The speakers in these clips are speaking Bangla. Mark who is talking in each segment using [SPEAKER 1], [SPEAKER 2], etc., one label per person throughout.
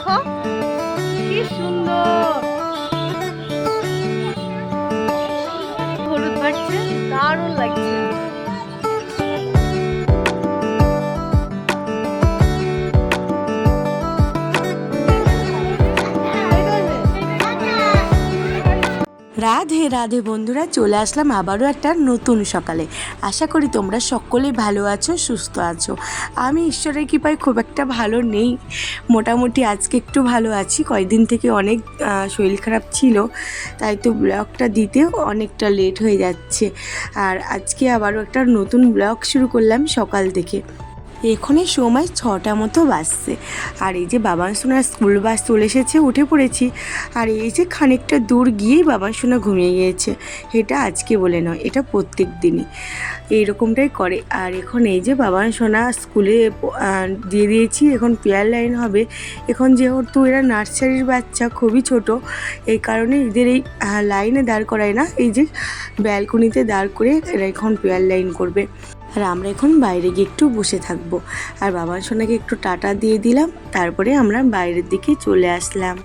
[SPEAKER 1] দেখো।
[SPEAKER 2] রাধে রাধে বন্ধুরা, চলে আসলাম আবারও একটা নতুন সকালে। আশা করি তোমরা সকলেই ভালো আছো, সুস্থ আছো। আমি ঈশ্বরের কৃপায় খুব একটা ভালো নেই। মোটামুটি আজকে একটু ভালো আছি। কয়েকদিন থেকে অনেক শরীর খারাপ ছিল, তাই তো ব্লগটা দিতেও অনেকটা লেট হয়ে যাচ্ছে। আর আজকে আবারও একটা নতুন ব্লগ শুরু করলাম সকাল থেকে। এখনই সময় ছটা মতো বাজছে। আর এই যে বাবার সোনার স্কুল বাস চলে এসেছে, উঠে পড়েছি। আর এই যে খানিকটা দূর গিয়েই বাবার সোনা ঘুমিয়ে গিয়েছে। এটা আজকে বলে নয়, এটা প্রত্যেক দিনই। এইরকমটাই করে। আর এখন এই যে বাবার সোনা স্কুলে দিয়ে দিয়েছি, এখন পেয়ার লাইন হবে। এখন যেহেতু এরা নার্সারির বাচ্চা, খুবই ছোট, এই কারণে এদের এই লাইনে দাঁড় করায় না। এই যে ব্যালকনিতে দাঁড় করে এরা এখন পেয়ার লাইন করবে। আর আমরা এখন বাইরে গিয়ে একটু বসে থাকব। আর বাবার সোনাকে একটু টাটা দিয়ে দিলাম, তারপরে আমরা বাইরের দিকে চলে আসলাম।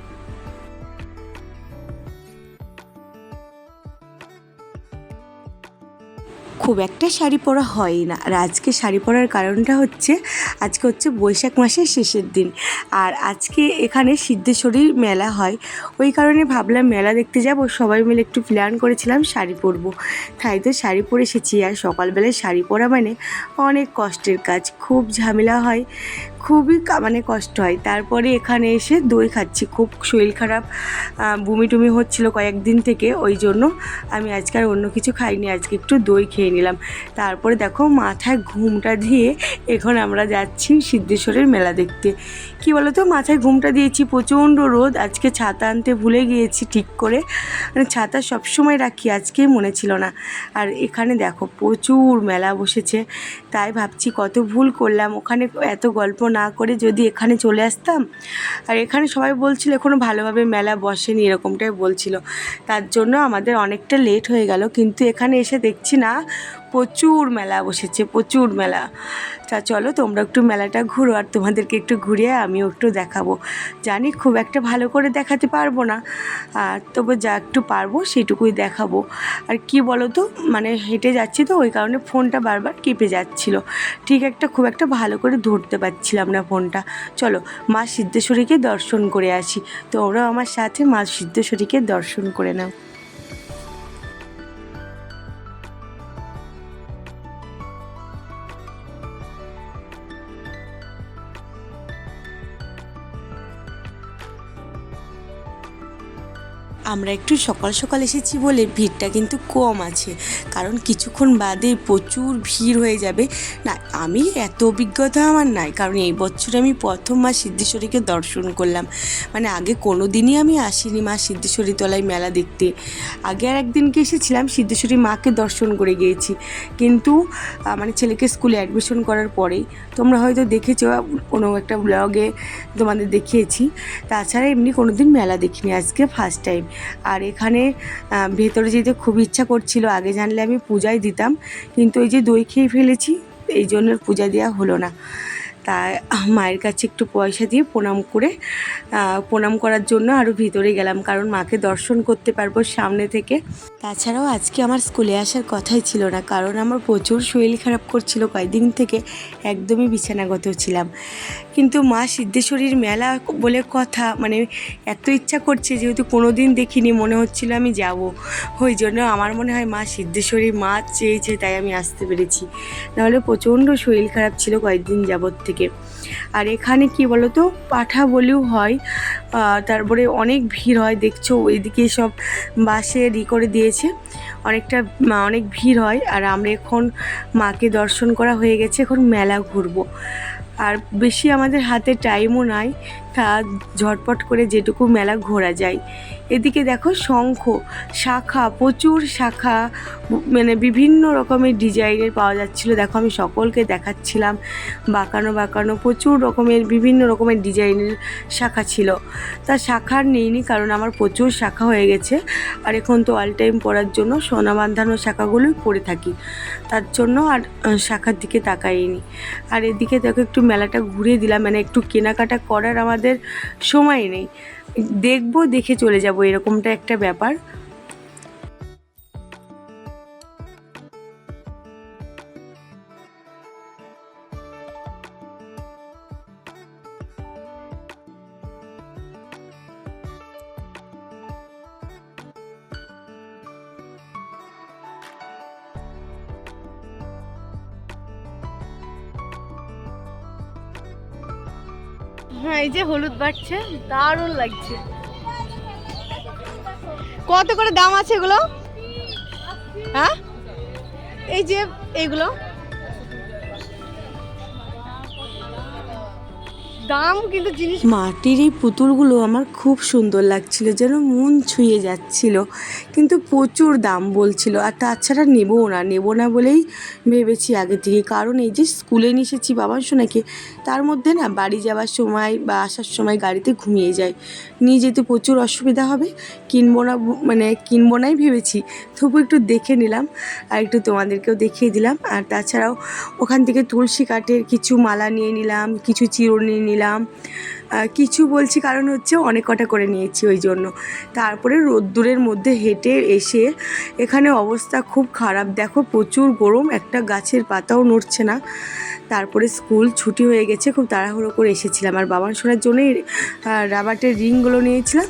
[SPEAKER 2] খুব একটা শাড়ি পরা হয় না। আর আজকে শাড়ি পরার কারণটা হচ্ছে, আজকে হচ্ছে বৈশাখ মাসের শেষের দিন। আর আজকে এখানে সিদ্ধেশ্বরীর মেলা হয়। ওই কারণে ভাবলাম মেলা দেখতে যাব। সবাই মিলে একটু প্ল্যান করেছিলাম শাড়ি পরবো। তাই তো শাড়ি পরে এসেছি। আর সকালবেলায় শাড়ি পরা মানে অনেক কষ্টের কাজ। খুব ঝামেলা হয়। খুবই মানে কষ্ট হয়। তারপরে এখানে এসে দই খাচ্ছি। খুব শরীর খারাপ বমি টুমি হচ্ছিল কয়েকদিন থেকে। ওই জন্য আমি আজকে আর অন্য কিছু খাইনি। আজকে একটু দই খেয়ে নিলাম। তারপরে দেখো মাথায় ঘুমটা দিয়ে এখন আমরা যাচ্ছি সিদ্ধেশ্বরের মেলা দেখতে। কি বলো তো মাথায় ঘুমটা দিয়েছি, প্রচণ্ড রোদ। আজকে ছাতা আনতে ভুলে গিয়েছি ঠিক করে। মানে ছাতা সবসময় রাখি, আজকে মনে ছিল না। আর এখানে দেখো প্রচুর মেলা বসেছে। তাই ভাবছি কত ভুল করলাম। ওখানে এত গল্প না করে যদি এখানে চলে আসতাম। আর এখানে সবাই বলছিল এখনও ভালোভাবে মেলা বসেনি, এরকমটাই বলছিল। তার জন্য আমাদের অনেকটা লেট হয়ে গেল। কিন্তু এখানে এসে দেখছি না প্রচুর মেলা বসেছে, প্রচুর মেলা। তা চলো তোমরা একটু মেলাটা ঘুরো আর তোমাদেরকে একটু ঘুরিয়ে আমিও একটু দেখাবো। জানি খুব একটা ভালো করে দেখাতে পারব না, আর তবু যা একটু পারব সেটুকুই দেখাবো। আর কি বলো তো মানে হেঁটে যাচ্ছি তো, ওই কারণে ফোনটা বারবার কেঁপে যাচ্ছিল। ঠিক একটা খুব একটা ভালো করে ধরতে পারছিলাম না ফোনটা। চলো মা সিদ্ধেশ্বরীকে দর্শন করে আসি, তোমরাও আমার সাথে মা সিদ্ধেশ্বরীকে দর্শন করে নাও। আমরা একটু সকাল সকাল এসেছি বলে ভিড়টা কিন্তু কম আছে। কারণ কিছুক্ষণ বাদে প্রচুর ভিড় হয়ে যাবে। না, আমি এত অভিজ্ঞতা আমার নাই। কারণ এই বছর আমি প্রথম মা সিদ্ধেশ্বরীকে দর্শন করলাম। মানে আগে কোনো দিনই আমি আসিনি মা সিদ্ধেশ্বরী তলায় মেলা দেখতে। আগে আর একদিনকে এসেছিলাম, সিদ্ধেশ্বরী মাকে দর্শন করে গিয়েছি। কিন্তু মানে ছেলেকে স্কুলে অ্যাডমিশন করার পরেই তোমরা হয়তো দেখেছ, কোনো একটা ব্লগে তোমাদের দেখিয়েছি। তাছাড়া এমনি কোনো দিন মেলা দেখিনি, আজকে ফার্স্ট টাইম আর এখানে ভেতরে যেতে খুব ইচ্ছা করছিল, আগে জানলে আমি পূজায় দিতাম, কিন্তু এই যে দই খেয়ে ফেলেছি, এই জন্য পূজা দেওয়া হলো না। তাই মায়ের কাছে একটু পয়সা দিয়ে প্রণাম করে প্রণাম করার জন্য আরও ভিতরে গেলাম, কারণ মাকে দর্শন করতে পারব সামনে থেকে। তাছাড়াও আজকে আমার স্কুলে আসার কথাই ছিল না, কারণ আমার প্রচুর শরীর খারাপ করছিল, কয়েকদিন থেকে একদমই বিছানাগত ছিলাম। কিন্তু মা সিদ্ধেশ্বরীর মেলা বলে কথা মানে এত ইচ্ছা করছে যেহেতু কোনো দিন দেখিনি, মনে হচ্ছিল আমি যাব। ওই জন্য আমার মনে হয় মা সিদ্ধেশ্বরী মা চেয়েছে, তাই আমি আসতে পেরেছি। নাহলে প্রচণ্ড শরীর খারাপ ছিল কয়েকদিন যাবৎ থেকে। আর এখানে কি তো পাঠা বলেও হয় তারপরে অনেক ভিড় হয়, দেখছ ওইদিকে সব বাসে ই করে দিয়েছে, অনেকটা অনেক ভিড় হয়, আর আমরা এখন মাকে দর্শন করা হয়ে গেছে, এখন মেলা ঘুরবো। আর বেশি আমাদের হাতে টাইমও নাই তা ঝটপট করে যেটুকু মেলা ঘোরা যায়। এদিকে দেখো শঙ্খ, শাখা, প্রচুর শাখা মানে বিভিন্ন রকমের ডিজাইনের পাওয়া যাচ্ছিল। দেখো আমি সকলকে দেখাচ্ছিলাম, বাঁকানো বাঁকানো, প্রচুর রকমের, বিভিন্ন রকমের ডিজাইনের শাখা ছিল। তা শাখার নেইনি কারণ আমার প্রচুর শাখা হয়ে গেছে। আর এখন তো অল টাইম পরার জন্য সোনা বাঁধানো শাখাগুলোই পরে থাকি। তার জন্য আর শাখার দিকে তাকাইনি। আর এদিকে দেখো একটু মেলাটা ঘুরিয়ে দিলাম মানে একটু কেনাকাটা করার আমাদের সময় নেই। দেখব দেখে চলে যাব এরকমটা একটা ব্যাপার।
[SPEAKER 1] হ্যাঁ এই যে হলুদ বাড়ছে, দারুণ লাগছে। কত করে দাম আছে এগুলো? হ্যাঁ? এই যে এইগুলো দাম কিন্তু জিনিস
[SPEAKER 2] মাটির এই পুতুলগুলো আমার খুব সুন্দর লাগছিল, যেন মন ছুঁয়ে যাচ্ছিল, কিন্তু প্রচুর দাম বলছিল, আর তাছাড়া নেবও না, নেব না বলেই ভেবেছি আগে থেকে। কারণ এই যে স্কুলে নিয়ে এসেছি বাবার সোনাকে তার মধ্যে না বাড়ি যাওয়ার সময় বা আসার সময় গাড়িতে ঘুমিয়ে যায়। নিয়ে যেতে প্রচুর অসুবিধা হবে। কিনবো না মানে কিনবো নাই ভেবেছি। তবু একটু দেখে নিলাম আর একটু তোমাদেরকেও দেখিয়ে দিলাম। আর তাছাড়াও ওখান থেকে তুলসী কাঠের কিছু মালা নিয়ে নিলাম, কিছু চিরুনি নিলাম। কিছু বলছি কারণ হচ্ছে অনেক কটা করে নিয়েছি ওই জন্য। তারপরে রোদ্দুরের মধ্যে হেঁটে এসে এখানে অবস্থা খুব খারাপ। দেখো প্রচুর গরম একটা গাছের পাতাও নড়ছে না। তারপরে স্কুল ছুটি হয়ে গেছে খুব তাড়াহুড়ো করে এসেছিলাম। আর বাবান সোনার জন্যই আহ, রাবারের রিংগুলো নিয়েছিলাম।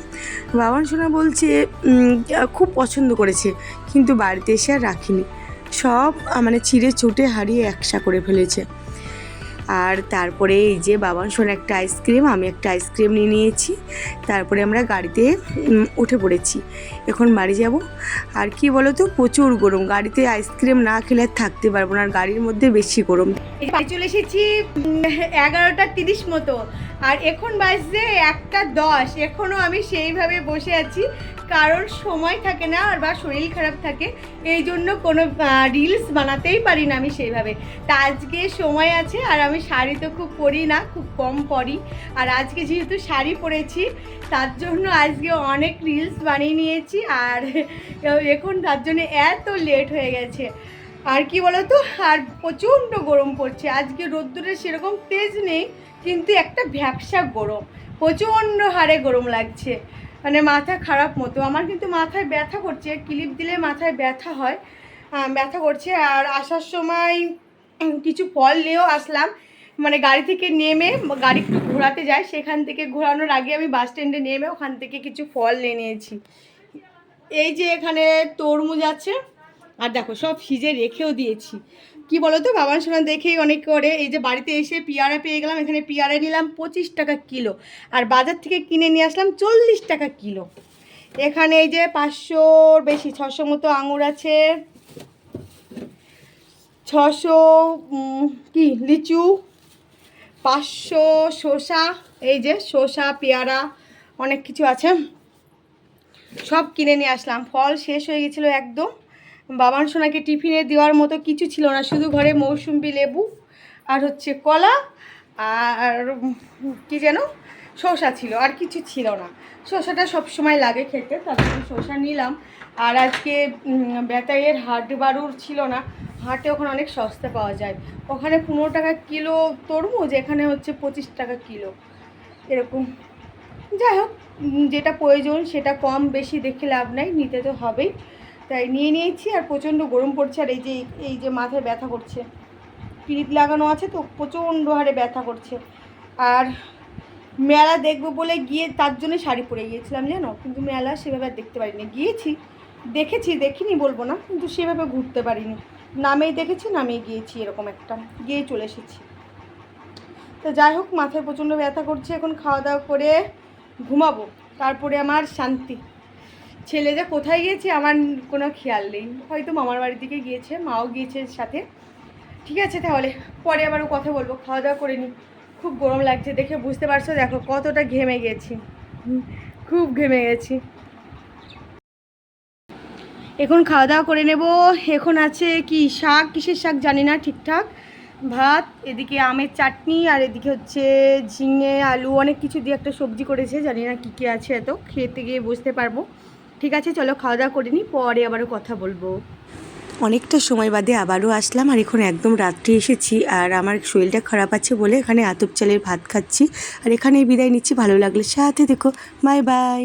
[SPEAKER 2] বাবান সোনা বলছে খুব পছন্দ করেছে কিন্তু বাড়িতে এসে আর রাখিনি। সব মানে ছিঁড়ে ছুটে হারিয়ে একসা করে ফেলেছে। আর তারপরে এই যে বাবান শোন একটা আইসক্রিম, আমি একটা আইসক্রিম নিয়ে নিয়েছি। তারপরে আমরা গাড়িতে উঠে পড়েছি। এখন বাড়ি যাব। আর কি বলো তো প্রচুর গরম। গাড়িতে আইসক্রিম না খেলে থাকতে পারব না। আর গাড়ির মধ্যে বেশি গরম।
[SPEAKER 1] চলে এসেছি এগারোটা তিরিশ মতো। আর এখন বাজছে একটা দশ। এখনও আমি সেইভাবে বসে আছি। কারণ সময় থাকে না আর বা শরীর খারাপ থাকে, এই জন্য কোনো রিলস বানাতেই পারি না আমি সেইভাবে। তা আজকে সময় আছে আর আমি শাড়ি তো খুব পরি না, খুব কম পরি। আর আজকে যেহেতু শাড়ি পরেছি, তার জন্য আজকে অনেক রিলস বানিয়ে নিয়েছি আর এখন তার জন্য এত লেট হয়ে গেছে। আর কি বলতো, আর প্রচণ্ড গরম পড়ছে। আজকে রোদ্দুরের সেরকম তেজ নেই, কিন্তু একটা ভ্যাবসা গরম। প্রচণ্ড হারে গরম লাগছে। মানে মাথা খারাপ মতো। আমার কিন্তু মাথায় ব্যথা করছে, ক্লিপ দিলে মাথায় ব্যথা হয় ব্যথা করছে। আর আসার সময় কিছু ফল নিয়েও আসলাম। মানে গাড়ি থেকে নেমে গাড়ি একটু ঘোরাতে যায় সেখান থেকে ঘোরানোর আগে আমি বাস স্ট্যান্ডে নেমে ওখান থেকে কিছু ফল নিয়ে নিয়েছি। এই যে এখানে তরমুজ আছে আর দেখো, সব ফ্রিজে রেখেও দিয়েছি। কি বলো তো বাবার সোনা দেখেই অনেক করে, এই যে বাড়িতে এসে পিয়ারা পেয়ে গেলাম, এখানে পিয়ারা নিলাম পঁচিশ টাকা কিলো, আর বাজার থেকে কিনে নিয়ে আসলাম চল্লিশ টাকা কিলো। এখানে এই যে পাঁচশোর বেশি, ছশো মতো আঙুর আছে, ছশো কি, লিচু, পাঁচশো, শসা, এই যে শসা, পেয়ারা, অনেক কিছু আছে। সব কিনে নিয়ে আসলাম, ফল শেষ হয়ে গেছিল একদম। বাবান সোনাকে টিফিনে দেওয়ার মতো কিছু ছিল না, শুধু ঘরে মৌসুম্বি লেবু আর হচ্ছে কলা আর কি যেন শসা ছিল, আর কিছু ছিল না। শসাটা সবসময় লাগে খেতে, তার জন্য শসা নিলাম। আর আজকে বেতাইয়ের হাট বারুর ছিল না, হাটে ওখানে অনেক সস্তা পাওয়া যায়। ওখানে পনেরো টাকা কিলো তরমুজ, এখানে হচ্ছে পঁচিশ টাকা কিলো, এরকম। যাই হোক যেটা প্রয়োজন সেটা কম, বেশি দেখে লাভ নাই, নিতে তো হবেই। তাই নিয়ে নিয়েছি আর প্রচণ্ড গরম পড়ছে আর এই যে এই যে মাথায় ব্যথা করছে। পিরিত লাগানো আছে তো, প্রচণ্ড হারে ব্যথা করছে। আর মেলা দেখব বলে গিয়ে তার জন্য শাড়ি পরে গিয়েছিলাম, জানো? কিন্তু মেলা সেভাবে দেখতে পারিনি। গিয়েছি, দেখেছি, দেখিনি বলব না, কিন্তু সেভাবে ঘুরতে পারিনি। নামেই দেখেছি, নামেই গিয়েছি, এরকম একটা। গিয়ে চলে এসেছি। তো যাই হোক, মাথায় প্রচণ্ড ব্যথা করছে, এখন খাওয়া দাওয়া করে ঘুমাবো। তারপরে আমার শান্তি। ছেলে যে কোথায় গিয়েছে আমার কোনো খেয়াল নেই। হয়তো মামার বাড়ির দিকে গিয়েছে, মাও গিয়েছে সাথে। ঠিক আছে তাহলে, পরে আবারও কথা বলব, খাওয়া দাওয়া করে নিই। খুব গরম লাগছে দেখে, বুঝতে পারছ? দেখো কতটা ঘেমে গেছি। খুব ঘেমে গেছি। এখন খাওয়া দাওয়া করে নেব। এখন আছে কি শাক? কিসের শাক জানি না ঠিকঠাক। ভাত, এদিকে আমের চাটনি, আর এদিকে হচ্ছে ঝিঙে, আলু, অনেক কিছু দিয়ে একটা সবজি করেছে। জানি না কী কী আছে এত, খেতে গিয়ে বুঝতে পারব। ঠিক আছে, চলো খাওয়া দাওয়া করে নিই পরে আবারও কথা বলব।
[SPEAKER 2] অনেকটা সময় বাদে আবারও আসলাম, আর এখন একদম রাত্রে এসেছি, আর আমার শরীরটা খারাপ আছে বলে এখানে আতপ চালের ভাত খাচ্ছি, আর এখানে বিদায় নিচ্ছি, ভালো লাগলে সাথে দেখো বাই বাই।